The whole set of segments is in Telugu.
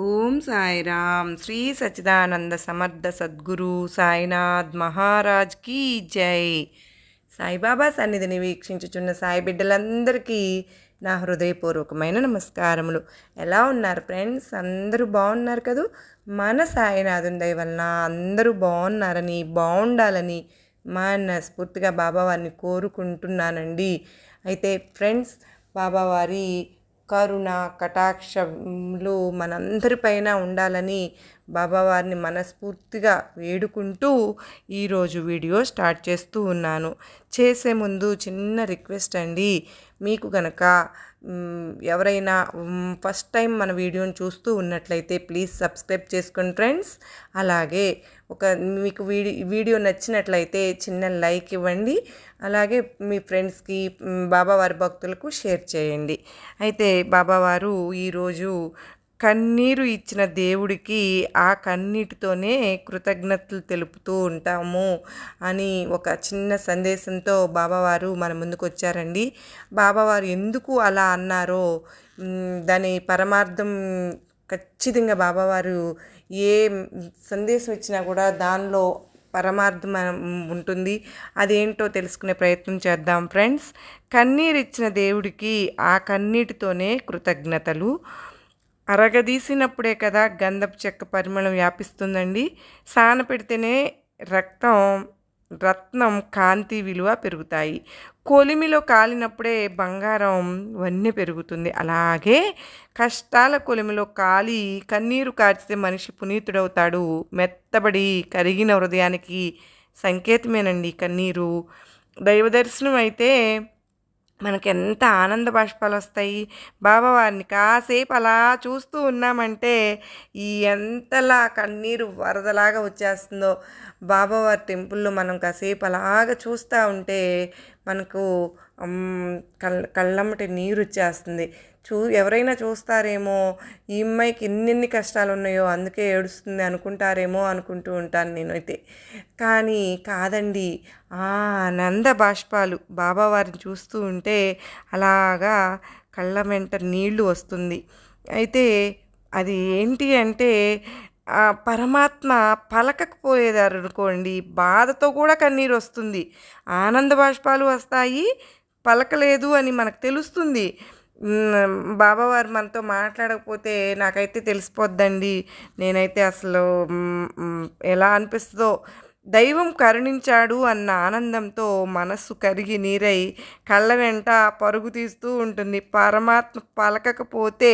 ఓం సాయిరామ్. శ్రీ సచిదానంద సమర్థ సద్గురు సాయినాథ్ మహారాజ్ కీ జై. సాయిబాబా సన్నిధిని వీక్షించుచున్న సాయి బిడ్డలందరికీ నా హృదయపూర్వకమైన నమస్కారములు. ఎలా ఉన్నారు ఫ్రెండ్స్? అందరూ బాగున్నారు కదూ? మన సాయినాథుని దయ వలన అందరూ బాగున్నారని బాగుండాలని మనస్ఫూర్తిగా బాబావారిని కోరుకుంటున్నానండి. అయితే ఫ్రెండ్స్ బాబావారి కరుణ కటాక్షములు మనందరిపైన ఉండాలని బాబావారిని మనస్ఫూర్తిగా వేడుకుంటూ ఈరోజు వీడియో స్టార్ట్ చేస్తూ ఉన్నాను. చేసే ముందు చిన్న రిక్వెస్ట్ అండి. మీకు గనక ఎవరైనా ఫస్ట్ టైం మన వీడియోని చూస్తూ ఉన్నట్లయితే ప్లీజ్ సబ్స్క్రైబ్ చేసుకోండి ఫ్రెండ్స్. అలాగే ఒక మీకు వీడియో వీడియో నచ్చినట్లయితే చిన్న లైక్ ఇవ్వండి. అలాగే మీ ఫ్రెండ్స్కి బాబావారి భక్తులకు షేర్ చేయండి. అయితే బాబావారు ఈరోజు కన్నీరు ఇచ్చిన దేవుడికి ఆ కన్నీటితోనే కృతజ్ఞతలు తెలుపుతూ ఉంటాము అని ఒక చిన్న సందేశంతో బాబావారు మన ముందుకు వచ్చారండి. బాబావారు ఎందుకు అలా అన్నారో దాని పరమార్థం ఖచ్చితంగా బాబావారు ఏ సందేశం ఇచ్చినా కూడా దానిలో పరమార్థం ఉంటుంది. అదేంటో తెలుసుకునే ప్రయత్నం చేద్దాం ఫ్రెండ్స్. కన్నీరు ఇచ్చిన దేవుడికి ఆ కన్నీటితోనే కృతజ్ఞతలు. అరగదీసినప్పుడే కదా గంధపు చెక్క పరిమళం వ్యాపిస్తుందండి. సాన పెడితేనే రక్తం రత్నం కాంతి విలువ పెరుగుతాయి. కొలిమిలో కాలినప్పుడే బంగారం వన్నె పెరుగుతుంది. అలాగే కష్టాల కొలిమిలో కాలి కన్నీరు కార్చితే మనిషి పునీతుడవుతాడు. మెత్తబడి కరిగిన హృదయానికి సంకేతమేనండి కన్నీరు. దైవ దర్శనం అయితే మనకి ఎంత ఆనంద బాష్పాలు వస్తాయి బాబావారిని కాసేపు అలా చూస్తూ ఉన్నామంటే ఈ ఎంతలా కన్నీరు వరదలాగా వచ్చేస్తుందో. బాబావారి టెంపుల్లో మనం కాసేపు అలాగ చూస్తూ ఉంటే మనకు కళ్ళ కళ్ళమ్మటి నీరు వచ్చేస్తుంది చూ ఎవరైనా చూస్తారేమో ఈ అమ్మాయికి ఇన్నిన్ని కష్టాలు ఉన్నాయో అందుకే ఏడుస్తుంది అనుకుంటారేమో అనుకుంటూ ఉంటాను నేనైతే. కానీ కాదండి ఆ ఆనంద బాష్పాలు బాబావారిని చూస్తూ ఉంటే అలాగా కళ్ళ వెంట నీళ్ళు వస్తుంది. అయితే అది ఏంటి అంటే పరమాత్మ పలకకపోయేదారు అనుకోండి బాధతో కూడా కన్నీరు వస్తుంది. ఆనంద బాష్పాలు వస్తాయి పలకలేదు అని మనకు తెలుస్తుంది. బాబావారు మనతో మాట్లాడకపోతే నాకైతే తెలిసిపోద్దండి. నేనైతే అసలు ఎలా అనిపిస్తుందో. దైవం కరుణించాడు అన్న ఆనందంతో మనస్సు కరిగి నీరై కళ్ళ వెంట పరుగు తీస్తూ ఉంటుంది. పరమాత్మ పలకకపోతే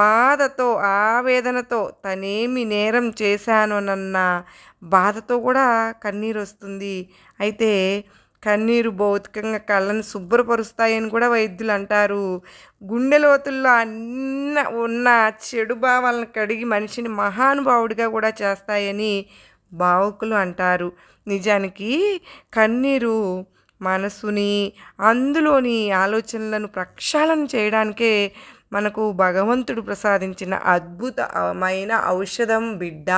బాధతో ఆవేదనతో తనేమి నేరం చేశానోనన్న బాధతో కూడా కన్నీరు వస్తుంది అయితే కన్నీరు భౌతికంగా కళ్ళను శుభ్రపరుస్తాయని కూడా వైద్యులు అంటారు. గుండె లోతుల్లో అన్న ఉన్న చెడు భావాలను కడిగి మనిషిని మహానుభావుడిగా కూడా చేస్తాయని భావుకులు అంటారు. నిజానికి కన్నీరు మనసుని అందులోని ఆలోచనలను ప్రక్షాళన చేయడానికే మనకు భగవంతుడు ప్రసాదించిన అద్భుతమైన ఔషధం బిడ్డ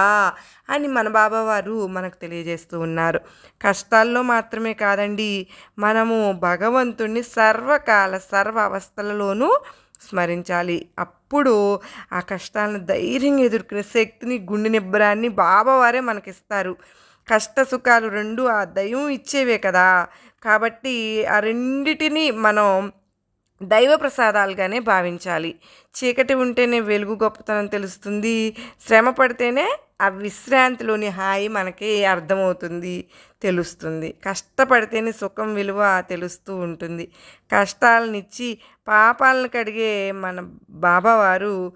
అని మన బాబావారు మనకు తెలియజేస్తూ ఉన్నారు. కష్టాల్లో మాత్రమే కాదండి మనము భగవంతుణ్ణి సర్వకాల సర్వ అవస్థలలోనూ స్మరించాలి. అప్పుడు ఆ కష్టాలను ధైర్యంగా ఎదుర్కొనే శక్తిని గుండె నిబ్బరాన్ని బాబావారే మనకిస్తారు. కష్ట సుఖాలు రెండు ఆ దయం ఇచ్చేవే కదా. కాబట్టి ఆ రెండిటిని మనం దైవ ప్రసాదాలుగానే భావించాలి. చీకటి ఉంటేనే వెలుగు గొప్పతనం తెలుస్తుంది. శ్రమ పడితేనే ఆ విశ్రాంతిలోని హాయి మనకి అర్థమవుతుంది తెలుస్తుంది. కష్టపడితేనే సుఖం విలువ తెలుస్తూ ఉంటుంది. కష్టాలనిచ్చి పాపాలను కడిగే మన బాబావారు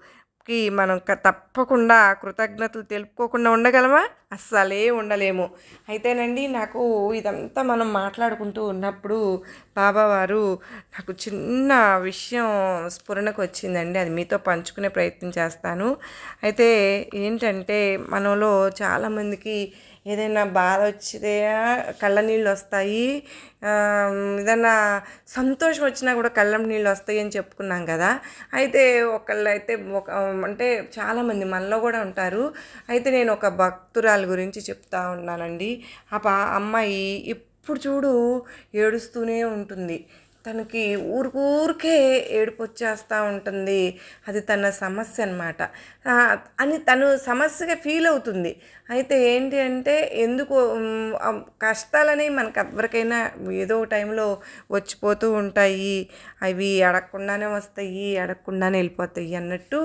కి మనం క- తప్పకుండా కృతజ్ఞతలు తెలుపుకోకుండా ఉండగలమా? అస్సలే ఉండలేము. అయితేనండి నాకు ఇదంతా మనం మాట్లాడుకుంటూ ఉన్నప్పుడు బాబావారు నాకు చిన్న విషయం స్ఫురణకు వచ్చిందండి. అది మీతో పంచుకునే ప్రయత్నం చేస్తాను. అయితే ఏంటంటే మనలో చాలామందికి ఏదైనా బాధ వచ్చితే కళ్ళ నీళ్ళు వస్తాయి. ఏదైనా సంతోషం వచ్చినా కూడా కళ్ళ నీళ్ళు వస్తాయి అని చెప్పుకున్నాం కదా. అయితే ఒకళ్ళు అయితే ఒక అంటే చాలామంది మనలో కూడా ఉంటారు. అయితే నేను ఒక భక్తురాలు గురించి చెప్తా ఉన్నానండి. ఆ పా అమ్మాయి ఇప్పుడు చూడు ఏడుస్తూనే ఉంటుంది. తనకి ఊరికూరికే ఏడుపు వచ్చేస్తూ ఉంటుంది. అది తన సమస్య అనమాట అని తను సమస్యగా ఫీల్ అవుతుంది. అయితే ఏంటి అంటే ఎందుకు కష్టాలనేవి మనకు ఎవరికైనా ఏదో టైంలో వచ్చిపోతూ ఉంటాయి. అవి అడగకుండానే వస్తాయి అడగకుండానే వెళ్ళిపోతాయి అన్నట్టు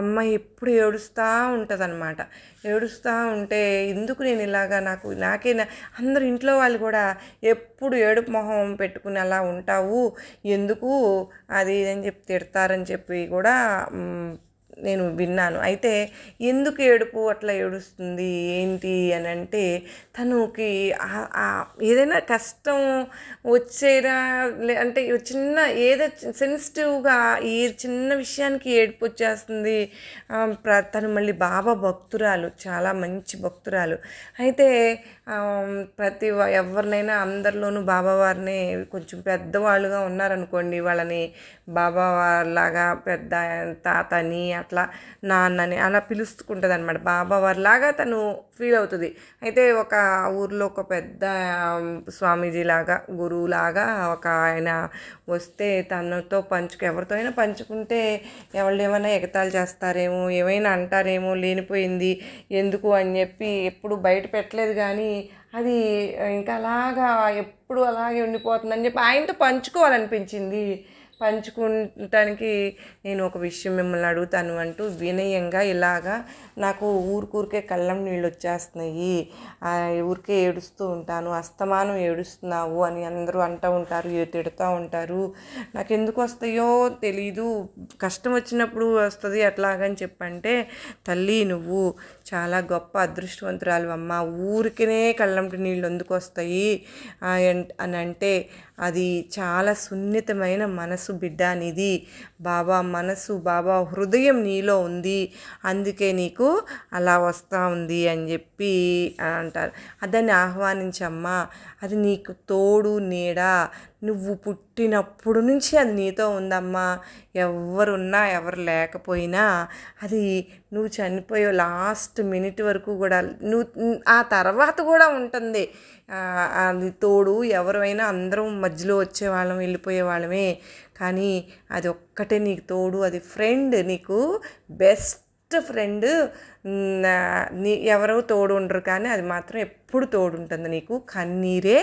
అమ్మాయి ఎప్పుడు ఏడుస్తూ ఉంటుందన్నమాట. ఏడుస్తూ ఉంటే ఎందుకు నేను ఇలాగా నాకు నాకే అందరు ఇంట్లో వాళ్ళు కూడా ఎప్పుడు ఏడుపు మొహం పెట్టుకుని అలా ఉంటావు? ఎందుకు? అది అని చెప్పి తిడతారని చెప్పి కూడా నేను విన్నాను. అయితే ఎందుకు ఏడుపు? అట్లా ఏడుస్తుంది? ఏంటి? అని అంటే తనకి ఏదైనా కష్టం వచ్చేరా లే- అంటే చిన్న ఏదో సెన్సిటివ్గా ఈ చిన్న విషయానికి ఏడుపు వచ్చేస్తుంది. ప్ర తను మళ్ళీ బాబా భక్తురాలు చాలా మంచి భక్తురాలు. అయితే ప్రతి ఎవరినైనా అందరిలోనూ బాబావారిని కొంచెం పెద్దవాళ్ళుగా ఉన్నారనుకోండి వాళ్ళని బాబావారిలాగా పెద్ద తాతని అట్లా నాన్నని అలా పిలుచుకుంటుంది అనమాట బాబా వారిలాగా తను ఫీల్ అవుతుంది. అయితే ఒక ఊర్లో ఒక పెద్ద స్వామీజీ లాగా గురువు లాగా ఒక ఆయన వస్తే తనతో పంచుకు ఎవరితో అయినా పంచుకుంటే ఎవరు ఏమైనా ఎగతాళి చేస్తారేమో ఏమైనా అంటారేమో లేనిపోయింది ఎందుకు అని చెప్పి ఎప్పుడు బయట పెట్టలేదు కానీ అది ఇంకా అలాగా ఎప్పుడు అలాగే ఉండిపోతుందని చెప్పి ఆయనతో పంచుకోవాలనిపించింది. పంచుకుంటానికి నేను ఒక విషయం మిమ్మల్ని అడుగుతాను అంటూ వినయంగా ఇలాగా నాకు ఊరికూరికే కళ్ళం నీళ్ళు వచ్చేస్తున్నాయి. ఆ ఊరికే ఏడుస్తూ ఉంటాను. అస్తమానం ఏడుస్తున్నావు అని అందరూ అంటూ ఉంటారు తిడుతూ ఉంటారు. నాకు ఎందుకు వస్తాయో తెలీదు. కష్టం వచ్చినప్పుడు వస్తుంది అట్లాగని చెప్పంటే తల్లి నువ్వు చాలా గొప్ప అదృష్టవంతురాలు అమ్మ. ఊరికనే కళ్ళంటి నీళ్ళు ఎందుకు వస్తాయి అని అంటే అది చాలా సున్నితమైన మనసు బిడ్డ నీది. బాబా మనసు బాబా హృదయం నీలో ఉంది. అందుకే నీకు అలా వస్తూ ఉంది అని చెప్పి అంటారు. దాన్ని ఆహ్వానించమ్మా. అది నీకు తోడు నీడ నువ్వు పుట్టినప్పుడు నుంచి అది నీతో ఉందమ్మా. ఎవరున్నా ఎవరు లేకపోయినా అది నువ్వు చనిపోయే లాస్ట్ మినిట్ వరకు కూడా నువ్వు ఆ తర్వాత కూడా ఉంటుంది. అది తోడు ఎవరైనా అందరం మధ్యలో వచ్చేవాళ్ళం వెళ్ళిపోయే వాళ్ళమే. కానీ అది ఒక్కటే నీకు తోడు అది ఫ్రెండ్ నీకు బెస్ట్ ఫ్రెండ్ నీ ఎవరో తోడు ఉండరు కానీ అది మాత్రం ఎప్పుడు తోడు ఉంటుంది నీకు. కన్నీరే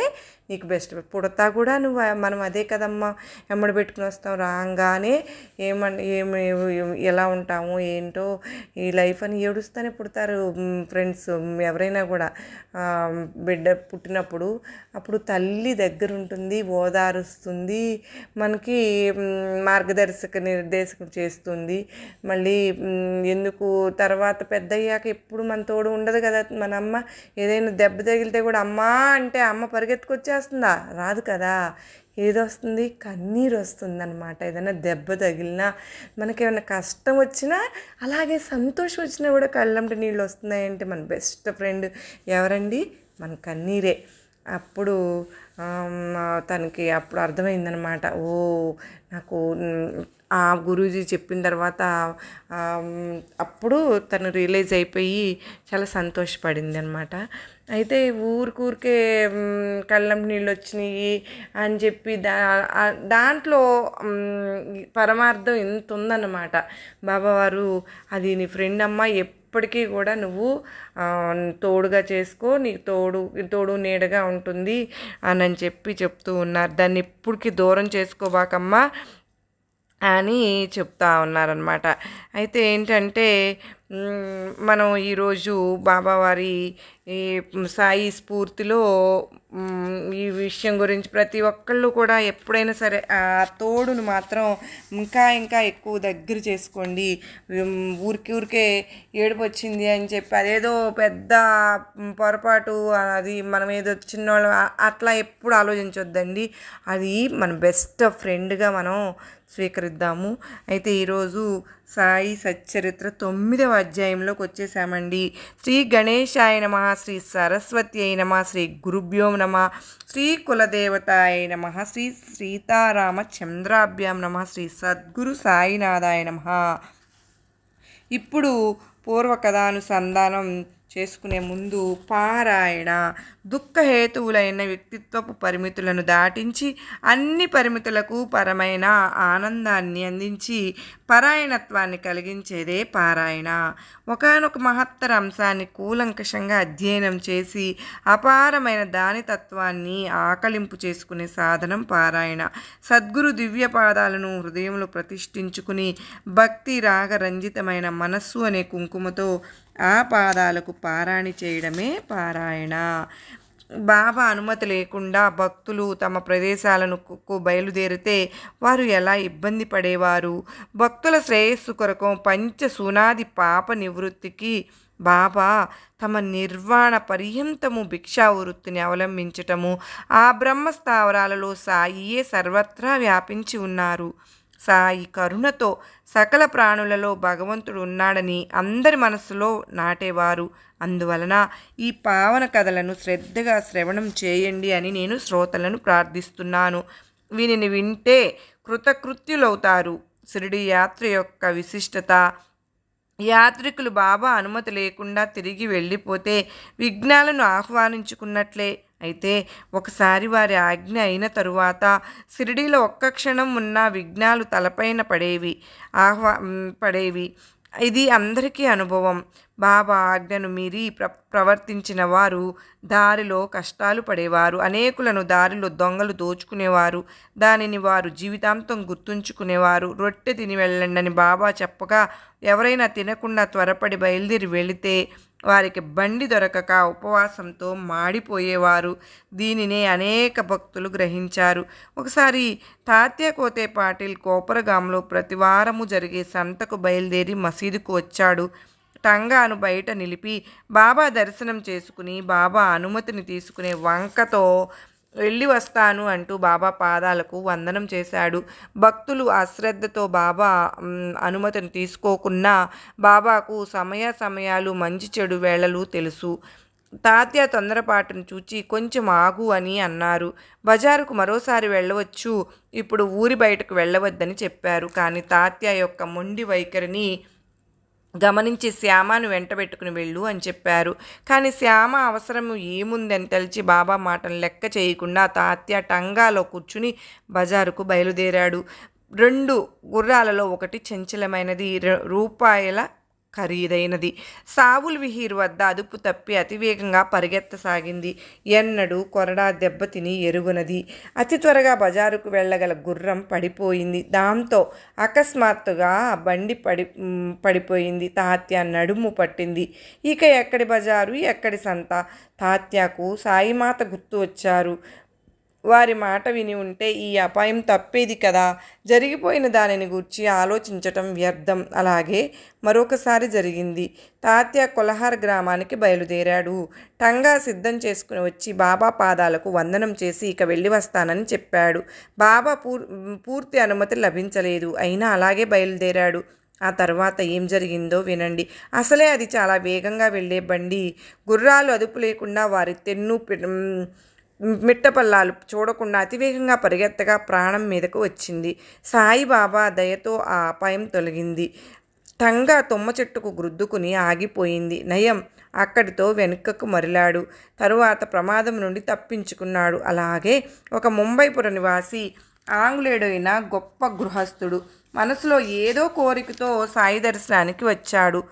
నీకు బెస్ట్ పుడతా కూడా నువ్వు మనం అదే కదమ్మా ఎమ్మడి పెట్టుకుని వస్తాం రాగానే ఏమన్ ఏమి ఎలా ఉంటాము ఏంటో ఈ లైఫ్ అని ఏడుస్తూనే పుడతారు ఫ్రెండ్స్ ఎవరైనా కూడా. బిడ్డ పుట్టినప్పుడు అప్పుడు తల్లి దగ్గర ఉంటుంది ఓదారుస్తుంది మనకి మార్గదర్శక నిర్దేశకం చేస్తుంది. మళ్ళీ ఎందుకు తర్వాత పెద్ద అయ్యాక ఎప్పుడు మన తోడు ఉండదు కదా మన అమ్మ ఏదైనా దెబ్బ తగిలితే కూడా అమ్మా అంటే అమ్మ పరిగెత్తుకొచ్చేస్తుందా? రాదు కదా. ఏదొస్తుంది? కన్నీరు వస్తుంది అనమాట ఏదైనా దెబ్బ తగిలినా మనకేమైనా కష్టం వచ్చినా అలాగే సంతోషం వచ్చినా కూడా కళ్ళంటి నీళ్ళు వస్తున్నాయంటే మన బెస్ట్ ఫ్రెండ్ ఎవరండి? మన కన్నీరే. అప్పుడు తనకి అప్పుడు అర్థమైందనమాట ఓ నాకు ఆ గురూజీ చెప్పిన తర్వాత అప్పుడు తను రియలైజ్ అయిపోయి చాలా సంతోషపడింది అనమాట అయితే ఊరికూరికే కళ్ళం నీళ్ళు వచ్చినాయి అని చెప్పి దా దాంట్లో పరమార్థం ఇంత ఉందన్నమాట. బాబావారు అది నీ ఫ్రెండ్ అమ్మ ఎప్పటికీ కూడా నువ్వు తోడుగా చేసుకో నీకు తోడు తోడు నీడగా ఉంటుంది అని చెప్పి చెప్తూ ఉన్నారు. దాన్ని ఎప్పటికీ దూరం చేసుకోబాకమ్మా అని చెప్తా ఉన్నారనమాట అయితే ఏంటంటే మనం ఈరోజు బాబావారి ఈ సాయి స్ఫూర్తిలో ఈ విషయం గురించి ప్రతి ఒక్కళ్ళు కూడా ఎప్పుడైనా సరే ఆ తోడును మాత్రం ఇంకా ఇంకా ఎక్కువ దగ్గర చేసుకోండి. ఊరికి ఊరికే ఏడుపు వచ్చింది అని చెప్పి అదేదో పెద్ద పొరపాటు అది మనం ఏదో చిన్నవాళ్ళం అట్లా ఎప్పుడు ఆలోచించొద్దండి. అది మన బెస్ట్ ఫ్రెండ్గా మనం స్వీకరిద్దాము. అయితే ఈరోజు సాయి సచ్చరిత్ర తొమ్మిదవ అధ్యాయంలోకి వచ్చేసామండి. శ్రీ గణేశాయ నమ శ్రీ సరస్వతి అయి నమ శ్రీ గురుభ్యో నమ శ్రీ కులదేవతాయ నమ శ్రీ సీతారామ చంద్రాభ్యాం నమ శ్రీ సద్గురు సాయినాథాయ నమ. ఇప్పుడు పూర్వ కథానుసంధానం చేసుకునే ముందు పారాయణ దుఃఖహేతువులైన వ్యక్తిత్వపు పరిమితులను దాటించి అన్ని పరిమితులకు పరమైన ఆనందాన్ని అందించి పరాయణత్వాన్ని కలిగించేదే పారాయణ. ఒకనొక మహత్తర అంశాన్ని కూలంకషంగా అధ్యయనం చేసి అపారమైన దాని తత్వాన్ని ఆకలింపు చేసుకునే సాధనం పారాయణ. సద్గురు దివ్య పాదాలను హృదయంలో ప్రతిష్ఠించుకుని భక్తి రాగరంజితమైన మనస్సు అనే కుంకుమతో ఆ పాదాలకు పారాణి చేయడమే పారాయణ. బాబా అనుమతి లేకుండా భక్తులు తమ ప్రదేశాలను బయలుదేరితే వారు ఎలా ఇబ్బంది పడేవారు? భక్తుల శ్రేయస్సు కొరకు పంచ సునాది పాప నివృత్తికి బాబా తమ నిర్వాణ పర్యంతము భిక్షా వృత్తిని అవలంబించటము. ఆ బ్రహ్మ స్థావరాలలో సాయియే సర్వత్రా వ్యాపించి ఉన్నారు. సాయి కరుణతో సకల ప్రాణులలో భగవంతుడు ఉన్నాడని అందరి మనస్సులో నాటేవారు. అందువలన ఈ పావన కథలను శ్రద్ధగా శ్రవణం చేయండి అని నేను శ్రోతలను ప్రార్థిస్తున్నాను. వీనిని వింటే కృతకృత్యులవుతారు. షిరిడి యాత్ర యొక్క విశిష్టత యాత్రికులు బాబా అనుమతి లేకుండా తిరిగి వెళ్ళిపోతే విఘ్నాలను ఆహ్వానించుకున్నట్లే. అయితే ఒకసారి వారి ఆజ్ఞ అయిన తరువాత షిరిడీలో ఒక్క క్షణం ఉన్న విఘ్నాలు తలపైన పడేవి ఆహ్వా పడేవి. ఇది అందరికీ అనుభవం. బాబా ఆజ్ఞను మీరి ప్ర ప్రవర్తించిన వారు దారిలో కష్టాలు పడేవారు. అనేకులను దారిలో దొంగలు దోచుకునేవారు. దానిని వారు జీవితాంతం గుర్తుంచుకునేవారు. రొట్టె తిని వెళ్ళండి బాబా చెప్పగా ఎవరైనా తినకుండా త్వరపడి బయలుదేరి వెళితే వారికి బండి దొరకక ఉపవాసంతో మాడిపోయేవారు. దీనినే అనేక భక్తులు గ్రహించారు. ఒకసారి తాత్య కోతే పాటిల్ కోపరగాంలో ప్రతివారము జరిగే సంతకు బయలుదేరి మసీదుకు వచ్చాడు. టంగాను బయట నిలిపి బాబా దర్శనం చేసుకుని బాబా అనుమతిని తీసుకునే వంకతో వెళ్ళి వస్తాను అంటూ బాబా పాదాలకు వందనం చేశాడు. భక్తులు అశ్రద్ధతో బాబా అనుమతిని తీసుకోకున్నా బాబాకు సమయ సమయాలు మంచి చెడు వేళలు తెలుసు. తాత్య తొందరపాటును చూచి కొంచెం ఆగు అని అన్నారు. బజారుకు మరోసారి వెళ్ళవచ్చు. ఇప్పుడు ఊరి బయటకు వెళ్ళవద్దని చెప్పారు. కానీ తాత్య యొక్క మొండి వైఖరిని గమనించి శ్యామను వెంటబెట్టుకుని వెళ్ళు అని చెప్పారు. కానీ శ్యామ అవసరం ఏముందని తెలిసి బాబా మాటను లెక్క చేయకుండా తాత్య టంగాలో కూర్చుని బజారుకు బయలుదేరాడు. రెండు గుర్రాలలో ఒకటి చంచలమైనది. రూపాయల ఖరీదైనది. సావుల్ విహీర్ వద్ద అదుపు తప్పి అతివేగంగా పరిగెత్తసాగింది. ఎన్నడూ కొరడా దెబ్బతిని ఎరుగునది. అతి త్వరగా బజారుకు వెళ్ళగల గుర్రం పడిపోయింది. దాంతో అకస్మాత్తుగా బండి పడి పడిపోయింది. తాత్య నడుము పట్టింది. ఇక ఎక్కడి బజారు ఎక్కడి సంత? తాత్యకు సాయిమాత గుర్తు వచ్చారు. వారి మాట విని ఉంటే ఈ అపాయం తప్పేది కదా? జరిగిపోయిన దానిని గూర్చి ఆలోచించటం వ్యర్థం. అలాగే మరొకసారి జరిగింది. తాత్య కొలహార్ గ్రామానికి బయలుదేరాడు. టంగా సిద్ధం చేసుకుని వచ్చి బాబా పాదాలకు వందనం చేసి ఇక వెళ్ళి వస్తానని చెప్పాడు. బాబా పూర్ పూర్తి అనుమతి లభించలేదు. అయినా అలాగే బయలుదేరాడు. ఆ తర్వాత ఏం జరిగిందో వినండి. అసలే అది చాలా వేగంగా వెళ్ళే బండి. గుర్రాలు అదుపు లేకుండా వారి తెన్ను పి- మిట్టపల్లాలు చూడకుండా అతివేగంగా పరిగెత్తగా ప్రాణం మీదకు వచ్చింది. సాయిబాబా దయతో ఆ అపాయం తొలగింది. టంగా తుమ్మ చెట్టుకు గుద్దుకుని ఆగిపోయింది. నయం అక్కడితో వెనుకకు మరిలాడు. తరువాత ప్రమాదం నుండి తప్పించుకున్నాడు. అలాగే ఒక ముంబైపుర నివాసి ఆంగ్లేయుడైన గొప్ప గృహస్థుడు. మనసులో ఏదో కోరికతో సాయి దర్శనానికి వచ్చాడు.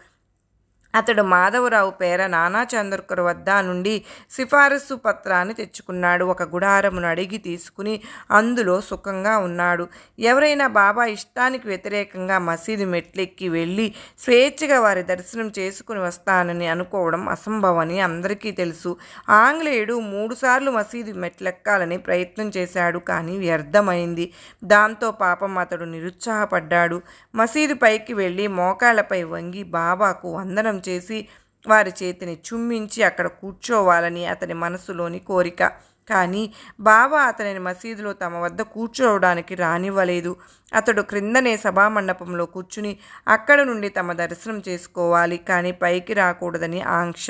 అతడు మాధవరావు పేర నానా చంద్రకర్ వద్ద నుండి సిఫారసు పత్రాన్ని తెచ్చుకున్నాడు. ఒక గుడారమును అడిగి తీసుకుని అందులో సుఖంగా ఉన్నాడు. ఎవరైనా బాబా ఇష్టానికి వ్యతిరేకంగా మసీదు మెట్లెక్కి వెళ్ళి స్వేచ్ఛగా వారి దర్శనం చేసుకుని వస్తానని అనుకోవడం అసంభవని అందరికీ తెలుసు. ఆంగ్లేయుడు మూడుసార్లు మసీదు మెట్లెక్కాలని ప్రయత్నం చేశాడు కానీ వ్యర్థమైంది. దాంతో పాపం అతడు నిరుత్సాహపడ్డాడు. మసీదు పైకి వెళ్ళి మోకాళ్ళపై వంగి బాబాకు వందనం చేసి వారి చేతిని చుమ్మించి అక్కడ కూర్చోవాలని అతని మనసులోని కోరిక. కానీ బాబా అతనిని మసీదులో తమ వద్ద కూర్చోవడానికి రానివ్వలేదు. అతడు క్రిందనే సభామండపంలో కూర్చుని అక్కడ నుండి తమ దర్శనం చేసుకోవాలి కానీ పైకి రాకూడదని ఆంక్ష.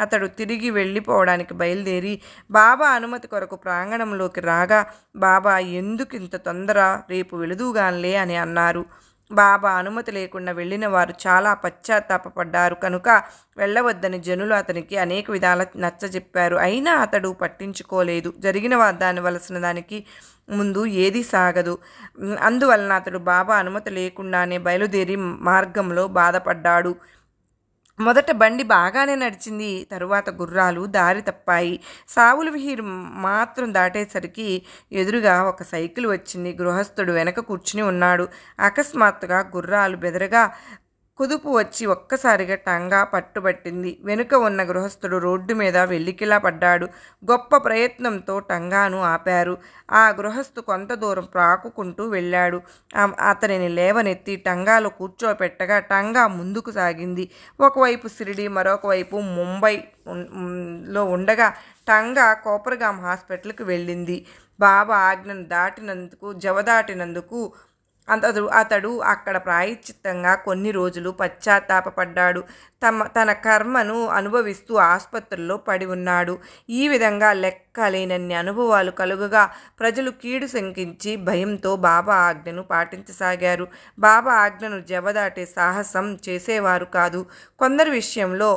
అతడు తిరిగి వెళ్ళిపోవడానికి బయలుదేరి బాబా అనుమతి కొరకు ప్రాంగణంలోకి రాగా బాబా ఎందుకు ఇంత తొందర? రేపు వెళుదుగాన్లే అని అన్నారు. బాబా అనుమతి లేకుండా వెళ్ళిన వారు చాలా పశ్చాత్తాపపడ్డారు. కనుక వెళ్ళవద్దని జనులు అతనికి అనేక విధాల నచ్చజెప్పారు అయినా అతడు పట్టించుకోలేదు. జరిగిన దాని వలసిన దానికి ముందు ఏది సాగదు. అందువలన అతడు బాబా అనుమతి లేకుండానే బయలుదేరి మార్గంలో బాధపడ్డాడు. మొదట బండి బాగానే నడిచింది. తరువాత గుర్రాలు దారి తప్పాయి. సావుల విహీర్ మాత్రం దాటేసరికి ఎదురుగా ఒక సైకిల్ వచ్చింది. గృహస్థుడు వెనక కూర్చుని ఉన్నాడు. అకస్మాత్తుగా గుర్రాలు బెదరగా కుదుపు వచ్చి ఒక్కసారిగా టంగా పట్టుబట్టింది. వెనుక ఉన్న గృహస్థుడు రోడ్డు మీద వెల్లికిలా పడ్డాడు. గొప్ప ప్రయత్నంతో టంగాను ఆపారు. ఆ గృహస్థు కొంత దూరం ప్రాకుకుంటూ వెళ్ళాడు. అతనిని లేవనెత్తి టంగాలో కూర్చోపెట్టగా టంగా ముందుకు సాగింది. ఒకవైపు సిరిడి మరొక వైపు ముంబై లో ఉండగా టంగా కోపరగాం హాస్పిటల్కి వెళ్ళింది. బాబా ఆజ్ఞను దాటినందుకు జవదాటినందుకు అతడు అతడు అక్కడ ప్రాయశ్చిత్తంగా కొన్ని రోజులు పశ్చాత్తాపడ్డాడు తమ తన కర్మను అనుభవిస్తూ ఆసుపత్రిలో పడి ఉన్నాడు. ఈ విధంగా లెక్కలేనన్ని అనుభవాలు కలుగగా ప్రజలు కీడు శంకించి భయంతో బాబా ఆజ్ఞను పాటించసాగారు. బాబా ఆజ్ఞను జవదాటే సాహసం చేసేవారు కాదు. కొందరి విషయంలో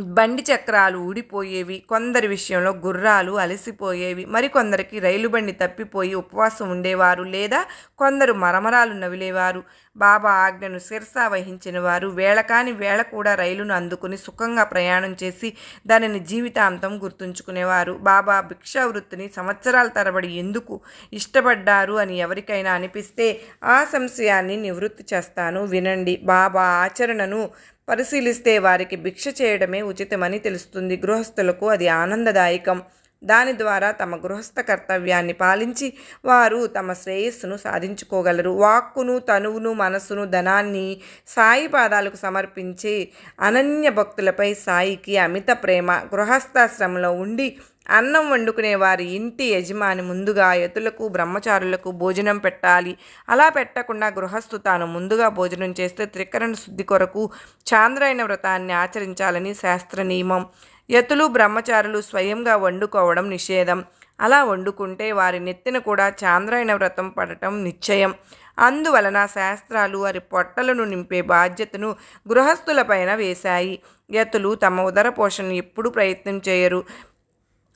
బండి చక్రాలు ఊడిపోయేవి కొందరి విషయంలో గుర్రాలు అలసిపోయేవి మరికొందరికి రైలు బండి తప్పిపోయి ఉపవాసం ఉండేవారు లేదా కొందరు మరమరాలు నవిలేవారు. బాబా ఆజ్ఞను శిరసా వహించిన వారు వేళకాని వేళ కూడా రైలును అందుకుని సుఖంగా ప్రయాణం చేసి దానిని జీవితాంతం గుర్తుంచుకునేవారు. బాబా భిక్షావృత్తిని సంవత్సరాల తరబడి ఎందుకు ఇష్టపడ్డారు అని ఎవరికైనా అనిపిస్తే ఆ సంశయాన్ని నివృత్తి చేస్తాను వినండి. బాబా ఆచరణను పరిశీలిస్తే వారికి భిక్ష చేయడమే ఉచితమని తెలుస్తుంది. గృహస్థులకు అది ఆనందదాయకం. దాని ద్వారా తమ గృహస్థ కర్తవ్యాన్ని పాలించి వారు తమ శ్రేయస్సును సాధించుకోగలరు. వాక్కును తనువును మనస్సును ధనాన్ని సాయి పాదాలకు సమర్పించి అనన్య భక్తులపై సాయికి అమిత ప్రేమ గృహస్థాశ్రమంలో ఉండి అన్నం వండుకునే వారి ఇంటి యజమాని ముందుగా యతులకు బ్రహ్మచారులకు భోజనం పెట్టాలి. అలా పెట్టకుండా గృహస్థు తాను ముందుగా భోజనం చేస్తే త్రికరణ శుద్ధి కొరకు చాంద్రాయణ వ్రతాన్ని ఆచరించాలని శాస్త్ర నియమం యతులు బ్రహ్మచారులు స్వయంగా వండుకోవడం నిషేధం. అలా వండుకుంటే వారి నెత్తిన కూడా చాంద్రాయణ వ్రతం పడటం నిశ్చయం. అందువలన శాస్త్రాలు వారి పొట్టలను నింపే బాధ్యతను గృహస్థులపైన వేశాయి. యతులు తమ ఉదర పోషణ ఎప్పుడు ప్రయత్నం చేయరు.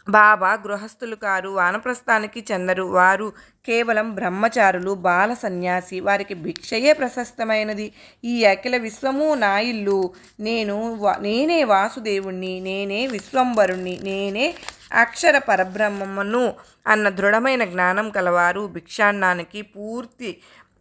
బాబా గృహస్థులు కారు వానప్రస్థానికి చెందరు. వారు కేవలం బ్రహ్మచారులు బాల సన్యాసి. వారికి భిక్షయే ప్రశస్తమైనది. ఈ అఖిల విశ్వము నా ఇల్లు. నేను నేనే వాసుదేవుణ్ణి నేనే విశ్వంబరుణ్ణి నేనే అక్షర పరబ్రహ్మమును అన్న దృఢమైన జ్ఞానం కలవారు భిక్షాన్నానికి పూర్తి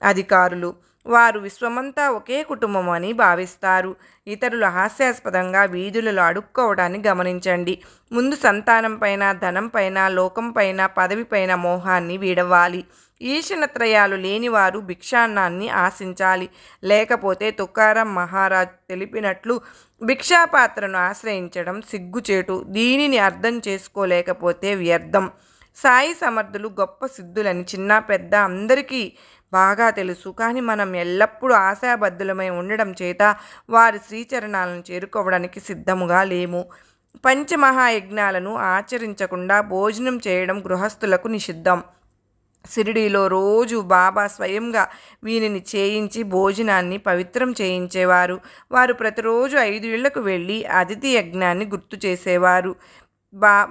అధికారులు. వారు విశ్వమంతా ఒకే కుటుంబం అని భావిస్తారు. ఇతరులు హాస్యాస్పదంగా వీధులలో అడుక్కోవడాన్ని గమనించండి. ముందు సంతానం పైన ధనం పైన లోకం పైన పదవి పైన మోహాన్ని వీడవాలి ఈశనత్రయాలు లేనివారు భిక్షాన్నాన్ని ఆశించాలి. లేకపోతే తుకారం మహారాజ్ తెలిపినట్లు భిక్షాపాత్రను ఆశ్రయించడం సిగ్గుచేటు. దీనిని అర్థం చేసుకోలేకపోతే వ్యర్థం. సాయి సమర్థులు గొప్ప సిద్ధులని చిన్న పెద్ద అందరికీ బాగా తెలుసు. కానీ మనం ఎల్లప్పుడూ ఆశాబద్ధులమై ఉండడం చేత వారి శ్రీచరణాలను చేరుకోవడానికి సిద్ధముగా లేము. పంచమహాయజ్ఞాలను ఆచరించకుండా భోజనం చేయడం గృహస్థులకు నిషిద్ధం. సిరిడిలో రోజు బాబా స్వయంగా వీనిని చేయించి భోజనాన్ని పవిత్రం చేయించేవారు. వారు ప్రతిరోజు ఐదు ఇళ్ళకు వెళ్ళి అతిథి యజ్ఞాన్ని గుర్తు చేసేవారు. బా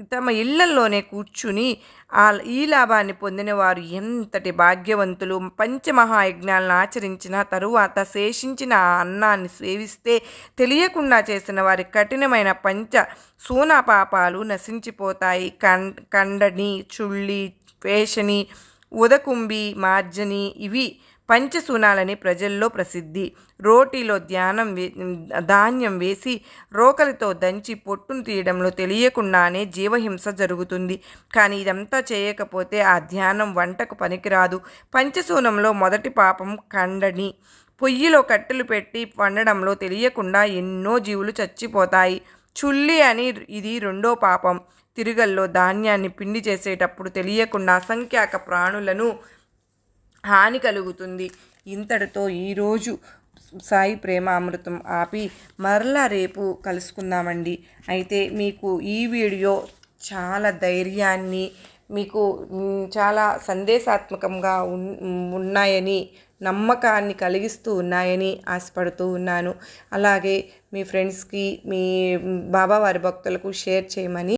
తమ ఇళ్ళల్లోనే కూర్చుని ఆ ఈ లాభాన్ని పొందిన వారు ఎంతటి భాగ్యవంతులు పంచమహాయజ్ఞాలను ఆచరించిన తరువాత శేషించిన ఆ అన్నాన్ని సేవిస్తే తెలియకుండా చేసిన వారి కఠినమైన పంచ సూనా పాపాలు నశించిపోతాయి. కం కండని చుళ్ళి వేషని ఉదకుంబి మార్జని ఇవి పంచసూనాలని ప్రజల్లో ప్రసిద్ధి. రోటీలో ధ్యానం వే ధాన్యం వేసి రోకలితో దంచి పొట్టును తీయడంలో తెలియకుండానే జీవహింస జరుగుతుంది. కానీ ఇదంతా చేయకపోతే ఆ ధ్యానం వంటకు పనికిరాదు. పంచసూనంలో మొదటి పాపం కండని. పొయ్యిలో కట్టెలు పెట్టి వండడంలో తెలియకుండా ఎన్నో జీవులు చచ్చిపోతాయి. చుల్లి అని ఇది రెండో పాపం. తిరుగల్లో ధాన్యాన్ని పిండి చేసేటప్పుడు తెలియకుండా అసంఖ్యాక ప్రాణులను హాని కలుగుతుంది. ఇంతటితో ఈరోజు సాయి ప్రేమ అమృతం ఆపి మరలా రేపు కలుసుకుందామండి. అయితే మీకు ఈ వీడియో చాలా ధైర్యాన్ని మీకు చాలా సందేశాత్మకంగా ఉన్నాయని నమ్మకాన్ని కలిగిస్తూ ఉన్నాయని ఆశపడుతూ ఉన్నాను. అలాగే మీ ఫ్రెండ్స్కి మీ బాబావారి భక్తులకు షేర్ చేయమని